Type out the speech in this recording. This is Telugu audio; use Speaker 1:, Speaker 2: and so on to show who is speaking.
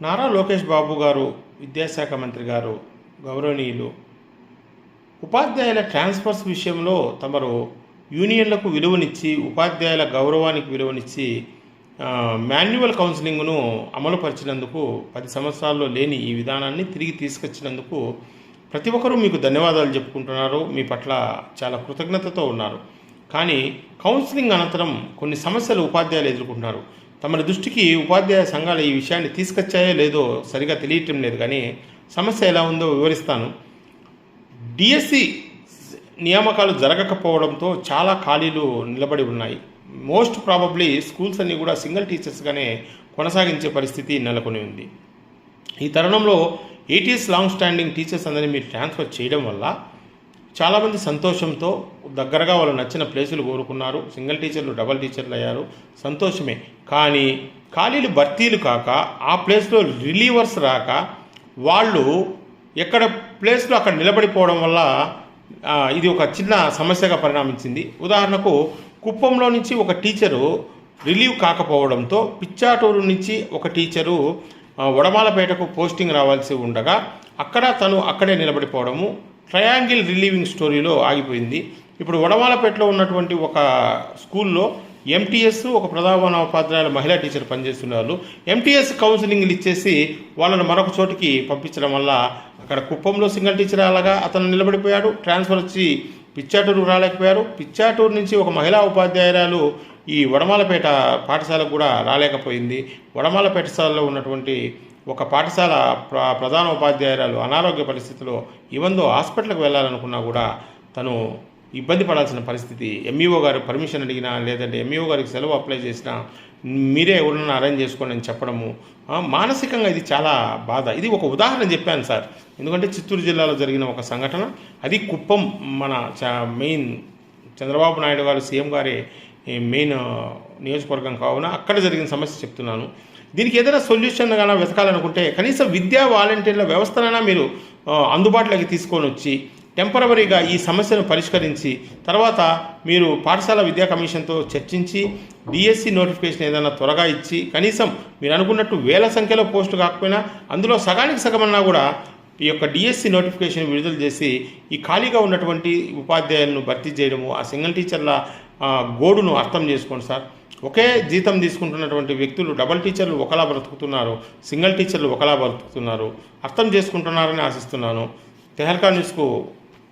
Speaker 1: నారా లోకేష్ బాబు గారు విద్యాశాఖ మంత్రి గారు గౌరవనీయులు ఉపాధ్యాయుల ట్రాన్స్ఫర్స్ విషయంలో తమరు యూనియన్లకు విలువనిచ్చి ఉపాధ్యాయుల గౌరవానికి విలువనిచ్చి మాన్యువల్ కౌన్సిలింగ్ను అమలుపరిచినందుకు పది సంవత్సరాల్లో లేని ఈ విధానాన్ని తిరిగి తీసుకొచ్చినందుకు ప్రతి ఒక్కరూ మీకు ధన్యవాదాలు చెప్పుకుంటున్నారు. మీ పట్ల చాలా కృతజ్ఞతతో ఉన్నారు. కానీ కౌన్సిలింగ్ అనంతరం కొన్ని సమస్యలు ఉపాధ్యాయులు ఎదుర్కొంటున్నారు. తమ దృష్టికి ఉపాధ్యాయ సంఘాలు ఈ విషయాన్ని తీసుకొచ్చాయో లేదో సరిగా తెలియటం లేదు కానీ సమస్య ఎలా ఉందో వివరిస్తాను. డిఎస్సి నియామకాలు జరగకపోవడంతో చాలా ఖాళీలు నిలబడి ఉన్నాయి. మోస్ట్ ప్రాబబ్లీ స్కూల్స్ అన్నీ కూడా సింగిల్ టీచర్స్గానే కొనసాగించే పరిస్థితి నెలకొని ఉంది. ఈ తరుణంలో ఎయిటీస్ లాంగ్ స్టాండింగ్ టీచర్స్ అందరినీ మీరు ట్రాన్స్ఫర్ చేయడం వల్ల చాలామంది సంతోషంతో దగ్గరగా వాళ్ళు నచ్చిన ప్లేసులు కోరుకున్నారు. సింగిల్ టీచర్లు డబల్ టీచర్లు అయ్యారు. సంతోషమే. కానీ ఖాళీలు భర్తీలు కాక ఆ ప్లేస్లో రిలీవర్స్ రాక వాళ్ళు ఎక్కడ ప్లేస్లో అక్కడ నిలబడిపోవడం వల్ల ఇది ఒక చిన్న సమస్యగా పరిణమించింది. ఉదాహరణకు కుప్పంలో నుంచి ఒక టీచరు రిలీవ్ కాకపోవడంతో పిచ్చాటూరు నుంచి ఒక టీచరు వడమాలపేటకు పోస్టింగ్ రావాల్సి ఉండగా అక్కడ తను అక్కడే నిలబడిపోవడము ట్రయాంగిల్ రిలీవింగ్ స్టోరీలో ఆగిపోయింది. ఇప్పుడు వడవాలపేటలో ఉన్నటువంటి ఒక స్కూల్లో ఎంటీఎస్ ఒక ప్రధానోపాధ్యాయుల మహిళా టీచర్ పనిచేస్తున్నారు. ఎంటీఎస్ కౌన్సిలింగ్లు ఇచ్చేసి వాళ్ళని మరొక చోటికి పంపించడం వల్ల అక్కడ కుప్పంలో సింగిల్ టీచర్ అలాగా అతను నిలబడిపోయాడు. ట్రాన్స్ఫర్ వచ్చి పిచ్చాటూరు రాలేకపోయారు. పిచ్చాటూరు నుంచి ఒక మహిళా ఉపాధ్యాయురాలు ఈ వడమాలపేట పాఠశాలకు కూడా రాలేకపోయింది. వడమాలపేట స్థాయిలో ఉన్నటువంటి ఒక పాఠశాల ప్ర ప్రధాన ఉపాధ్యాయురాలు అనారోగ్య పరిస్థితిలో ఈవెందో హాస్పిటల్కి వెళ్ళాలనుకున్నా కూడా తను ఇబ్బంది పడాల్సిన పరిస్థితి. ఎంఈఓ గారు పర్మిషన్ అడిగినా లేదంటే ఎంఈఓ గారికి సెలవు అప్లై చేసినా మీరే ఎవరన్నా అరేంజ్ చేసుకోండి అని చెప్పడము. మానసికంగా ఇది చాలా బాధ. ఇది ఒక ఉదాహరణ చెప్పాను సార్. ఎందుకంటే చిత్తూరు జిల్లాలో జరిగిన ఒక సంఘటన. అది కుప్పం మన మెయిన్ చంద్రబాబు నాయుడు గారు సీఎం గారి మెయిన్ నియోజకవర్గం కావున అక్కడ జరిగిన సమస్య చెప్తున్నాను. దీనికి ఏదైనా సొల్యూషన్ కానీ వెతకాలనుకుంటే కనీసం విద్యా వాలంటీర్ల వ్యవస్థనైనా మీరు అందుబాటులోకి తీసుకొని వచ్చి టెంపరవరీగా ఈ సమస్యను పరిష్కరించి తర్వాత మీరు పాఠశాల విద్యా కమిషన్తో చర్చించి డిఎస్సి నోటిఫికేషన్ ఏదైనా త్వరగా ఇచ్చి కనీసం మీరు అనుకున్నట్టు వేల సంఖ్యలో పోస్టు కాకపోయినా అందులో సగానికి సగమన్నా కూడా ఈ యొక్క డిఎస్సి నోటిఫికేషన్ విడుదల చేసి ఈ ఖాళీగా ఉన్నటువంటి ఉపాధ్యాయులను భర్తీ చేయడము ఆ సింగిల్ టీచర్ల గోడును అర్థం చేసుకోండి సార్. ఒకే జీతం తీసుకుంటున్నటువంటి వ్యక్తులు డబల్ టీచర్లు ఒకలా బ్రతుకుతున్నారు సింగిల్ టీచర్లు ఒకలా బ్రతుకుతున్నారు. అర్థం చేసుకుంటున్నారని ఆశిస్తున్నాను. తెహల్కా న్యూస్కు